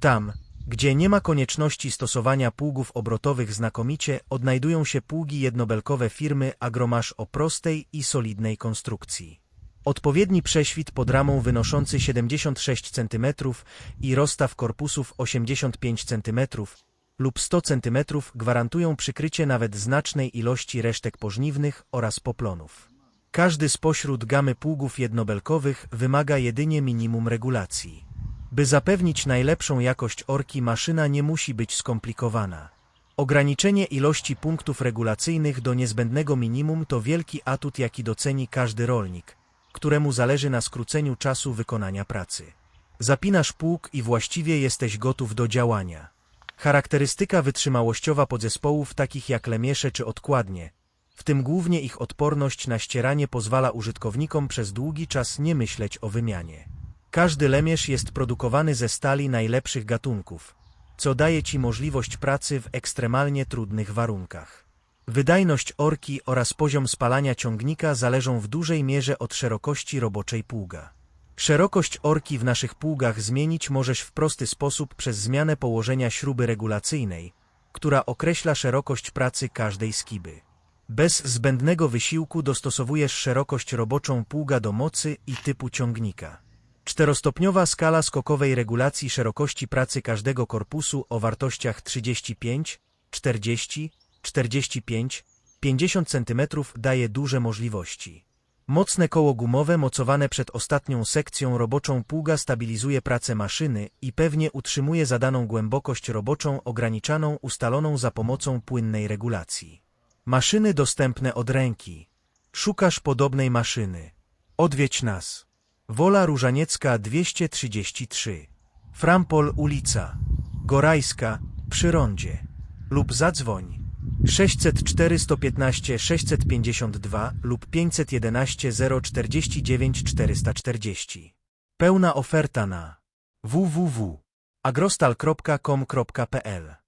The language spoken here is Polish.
Tam, gdzie nie ma konieczności stosowania pługów obrotowych znakomicie, odnajdują się pługi jednobelkowe firmy Agromasz o prostej i solidnej konstrukcji. Odpowiedni prześwit pod ramą wynoszący 76 cm i rozstaw korpusów 85 cm lub 100 cm gwarantują przykrycie nawet znacznej ilości resztek pożniwnych oraz poplonów. Każdy spośród gamy pługów jednobelkowych wymaga jedynie minimum regulacji. By zapewnić najlepszą jakość orki maszyna nie musi być skomplikowana. Ograniczenie ilości punktów regulacyjnych do niezbędnego minimum to wielki atut jaki doceni każdy rolnik, któremu zależy na skróceniu czasu wykonania pracy. Zapinasz pług i właściwie jesteś gotów do działania. Charakterystyka wytrzymałościowa podzespołów takich jak lemiesze czy odkładnie, w tym głównie ich odporność na ścieranie pozwala użytkownikom przez długi czas nie myśleć o wymianie. Każdy lemierz jest produkowany ze stali najlepszych gatunków, co daje Ci możliwość pracy w ekstremalnie trudnych warunkach. Wydajność orki oraz poziom spalania ciągnika zależą w dużej mierze od szerokości roboczej pługa. Szerokość orki w naszych pługach zmienić możesz w prosty sposób przez zmianę położenia śruby regulacyjnej, która określa szerokość pracy każdej skiby. Bez zbędnego wysiłku dostosowujesz szerokość roboczą pługa do mocy i typu ciągnika. Czterostopniowa skala skokowej regulacji szerokości pracy każdego korpusu o wartościach 35, 40, 45, 50 cm daje duże możliwości. Mocne koło gumowe mocowane przed ostatnią sekcją roboczą pługa stabilizuje pracę maszyny i pewnie utrzymuje zadaną głębokość roboczą ograniczaną ustaloną za pomocą płynnej regulacji. Maszyny dostępne od ręki. Szukasz podobnej maszyny. Odwiedź nas. Wola Różaniecka 233. Frampol ulica. Gorajska, przy rondzie. Lub zadzwoń. 604 115 652 lub 511 049 440. Pełna oferta na www.agrostal.com.pl